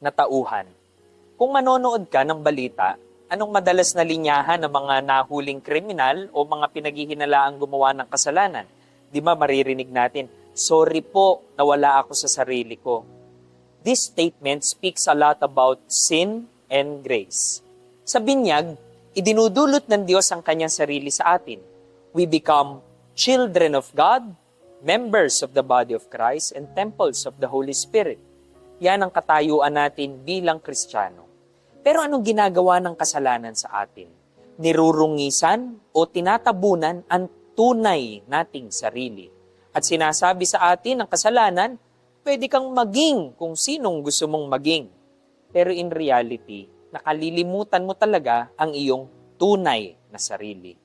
na tauhan. Kung manonood ka ng balita, anong madalas na linyahan ng mga nahuling kriminal o mga pinaghihinalaang gumawa ng kasalanan? Di ba maririnig natin, sorry po, nawala ako sa sarili ko. This statement speaks a lot about sin and grace. Sa binyag, idinudulot ng Diyos ang kanyang sarili sa atin. We become children of God, members of the body of Christ, and temples of the Holy Spirit. Yan ang katayuan natin bilang Kristiyano. Pero anong ginagawa ng kasalanan sa atin? Nirurungisan o tinatabunan ang tunay nating sarili. At sinasabi sa atin ng kasalanan, pwede kang maging kung sinong gusto mong maging. Pero in reality, nakalilimutan mo talaga ang iyong tunay na sarili.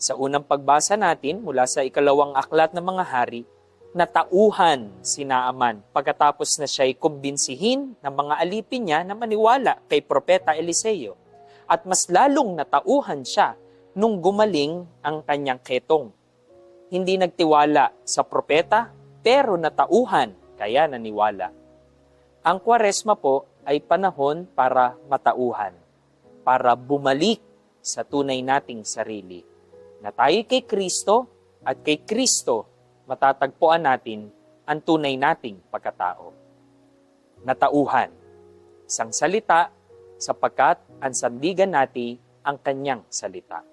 Sa unang pagbasa natin mula sa ikalawang aklat ng mga hari, natauhan si Naaman pagkatapos na siya'y kumbinsihin ng mga alipin niya na maniwala kay Propeta Eliseo. At mas lalong natauhan siya nung gumaling ang kanyang ketong. Hindi nagtiwala sa propeta, pero natauhan kaya naniwala. Ang kwaresma po ay panahon para matauhan, para bumalik sa tunay nating sarili. Na tayo kay Kristo at kay Kristo matatagpuan natin ang tunay nating pagkatao. Natauhan, isang salita sapagkat ang sandigan natin ang kanyang salita.